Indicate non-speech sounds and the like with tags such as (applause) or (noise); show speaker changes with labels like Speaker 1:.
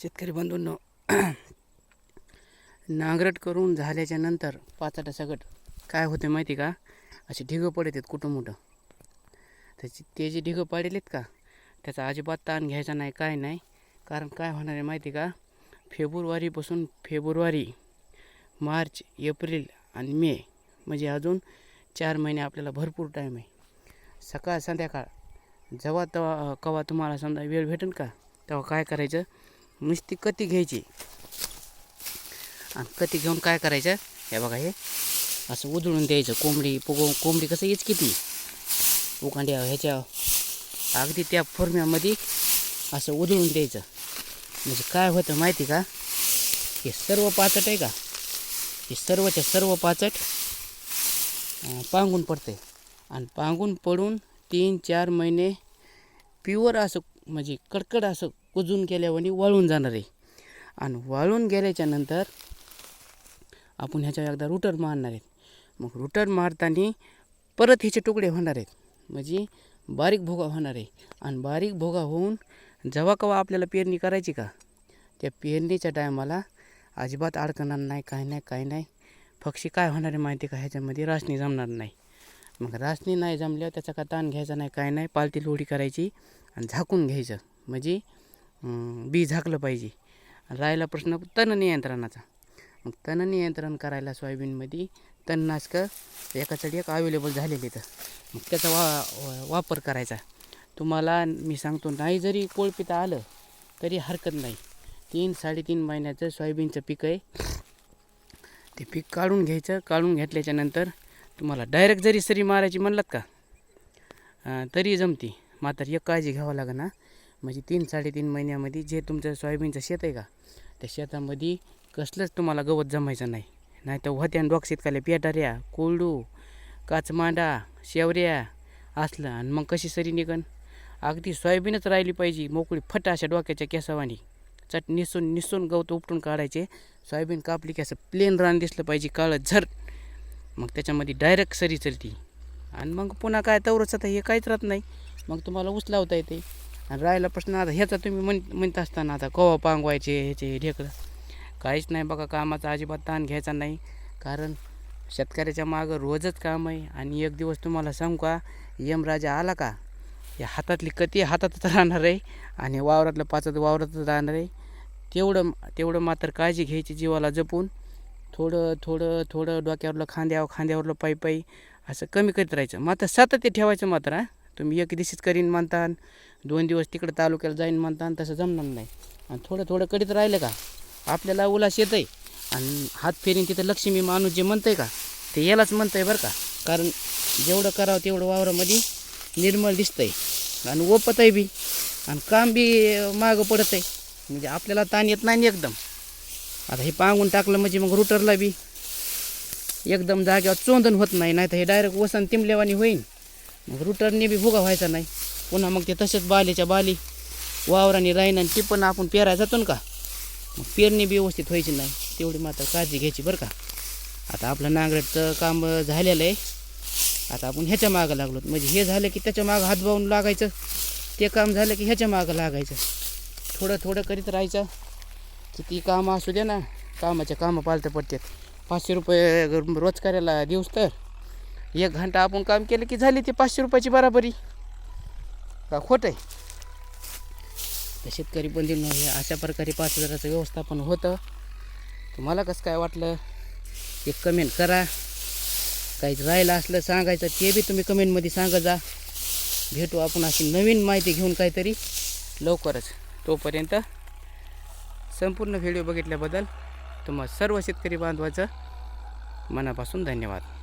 Speaker 1: शेतकरी बंधूंनो (clears throat) नांगरट करून झाल्याच्यानंतर पाचाटा सगट काय होते माहिती का? असे ढिगं पडत आहेत कुठं मोठं. त्याची ते जे ढिगं पाडेलेत का त्याचा अजिबात ताण घ्यायचा नाही काय नाही. कारण काय होणार आहे माहिती का? फेब्रुवारीपासून फेब्रुवारी मार्च एप्रिल आणि मे म्हणजे अजून चार महिने आपल्याला भरपूर टाईम आहे. सकाळ संध्याकाळ जेव्हा तेव्हा केव्हा तुम्हाला समजा वेळ भेटेल का तेव्हा काय करायचं? नुसती कती घ्यायची. आणि कती घेऊन काय करायचं? हे बघा हे. असं उधळून द्यायचं. कोंबडी पोगो कोंबडी कसं येच किती? उकांड्या ह्याच्या अगदी त्या फुरम्यामध्ये असं उधळून द्यायचं. म्हणजे काय होतं माहिती का? हे सर्व पाचट आहे का? हे सर्वच्या सर्व पाचट पांगून पडते आणि पांगून पडून तीन चार महिने प्युअर असं म्हणजे कडकड असं कुजून केल्यावर वाळून जाणार आहे. आणि वाळून गेल्याच्यानंतर आपण ह्याच्या एकदा रुटर मारणार आहेत. मग रुटर मारताना परत ह्याचे तुकडे होणार आहेत. म्हणजे बारीक भोगा होणार आहे. आणि बारीक भोगा होऊन जेव्हा केव्हा आपल्याला पेरणी करायची का त्या पेरणीच्या टायमाला अजिबात अडकणार नाही काय नाही काय नाही. पक्षी काय होणार आहे माहिती का? ह्याच्यामध्ये रासणी जमणार नाही. मग रासणी नाही जमल्यावर त्याचा का ताण घ्यायचा नाही काय नाही. पालती लोढी करायची आणि झाकून घ्यायचं. म्हणजे बी झाकलं पाहिजे. राहिला प्रश्न तण नियंत्रणाचा. मग तण नियंत्रण करायला सोयाबीनमध्ये तणनाशकं एकासाठी एक अवेलेबल झालेले तर मग त्याचा वा वापर करायचा. तुम्हाला मी सांगतो नाही जरी कोळपिता आलं तरी हरकत नाही. तीन साडेतीन महिन्याचं सोयाबीनचं पीक आहे. ते पीक काढून घ्यायचं काढून घेतल्याच्या नंतर तुम्हाला डायरेक्ट जरी सरी मारायची म्हणलात का तरी जमती. मात्र एक काळजी घ्यावं लागेल ना. म्हणजे तीन साडेतीन महिन्यामध्ये जे तुमचं सोयाबीनचं शेत आहे का त्या शेतामध्ये कसलंच तुम्हाला गवत जमायचं नाही. नाही तर व्हत्यान डोक शेतकाले पेटाऱ्या कोरडू काचमांडा शेवऱ्या असलं आणि मग कशी सरी निघन? अगदी सोयाबीनच राहिली पाहिजे मोकळी फट अशा डोक्याच्या केसावानी. चट निसून निसून गवत उपटून काढायचे. सोयाबीन कापली की असं प्लेन रान दिसलं पाहिजे काळं झर. मग त्याच्यामध्ये डायरेक्ट सरी चलती. आणि मग पुन्हा काय तवरच आता हे काहीच राहत नाही. मग तुम्हाला उचलावता येते. आणि राहिला प्रश्न आता ह्याचा तुम्ही म्हण म्हणत असताना आता कोवा पांगवायचे ह्याचे ढेकळं? काहीच नाही बघा कामाचा अजिबात ताण घ्यायचा नाही. कारण शेतकऱ्याच्या मागं रोजच काम आहे. आणि एक दिवस तुम्हाला सांगू का यमराजा आला का या हातातली कती हातातच राहणार आहे आणि वावरातलं पाचात वावरातच राहणार आहे. तेवढं तेवढं मात्र काळजी घ्यायची जीवाला जपून. थोडं थोडं थोडं डोक्यावरलं खांद्यावर खांद्यावरलं पायी पायी असं कमी करीत राहायचं. मात्र सातत्य ठेवायचं मात्र हां. तुम्ही एक दिवशीच करीन म्हणता दोन दिवस तिकडं तालुक्याला जाईन म्हणता तसं जमणार नाही. आणि थोडं थोडं करीत राहिलं का? आपल्याला उलास येतं आहे आणि हात फेरीन तिथं लक्ष्मी माणूस जे म्हणतं आहे का ते यालाच म्हणतं आहे बरं का. कारण जेवढं करावं तेवढं वावरामध्ये निर्मळ दिसतं आहे आणि ओपत आहे बी. आणि काम बी मागं पडत आहे म्हणजे आपल्याला ताण येत नाही एकदम. आता हे पांगून टाकलं म्हणजे मग रुटरला बी. एकदम जाग्यावर चोंदण होत नाही नाही तर हे डायरेक्ट वसन तिमलेवानी होईन. मग रुटरने बी भुगा व्हायचा नाही. पुन्हा मग ते तसेच बालीच्या बाली वावराने राहीन आणि ती पण आपण पेरायला जातो ना का? मग पेरणी बी व्यवस्थित व्हायची नाही. तेवढी मात्र काळजी घ्यायची बरं का? आता आपलं नांगरटचं काम झालेलं आहे. आता आपण ह्याच्या मागं लागलो. म्हणजे हे झालं की त्याच्या मागं हात लागायचं. ते काम झालं की ह्याच्या मागं लागायचं. थोडं थोडं करीत राहायचं. किती कामं असू दे ना कामाच्या कामं पालतं पडतात. पाचशे रुपये रोज करायला दिवस तर. एक घंटा आपण काम केलं की झाली ती पाचशे रुपयाची बराबरी. का खोट आहे? तर शेतकरी बंधूंनो हे अशा प्रकारे पाच हजाराचं व्यवस्थापन होतं. तुम्हाला कसं काय वाटलं? एक कमेंट करा. काही राहिलं असलं सांगायचं ते बी तुम्ही कमेंटमध्ये सांगा जा. भेटू आपण अशी नवीन माहिती घेऊन काहीतरी लवकरच. तोपर्यंत संपूर्ण व्हिडिओ बघितल्याबद्दल तुम्हा सर्व शेतकरी बांधवाचं मनापासून धन्यवाद.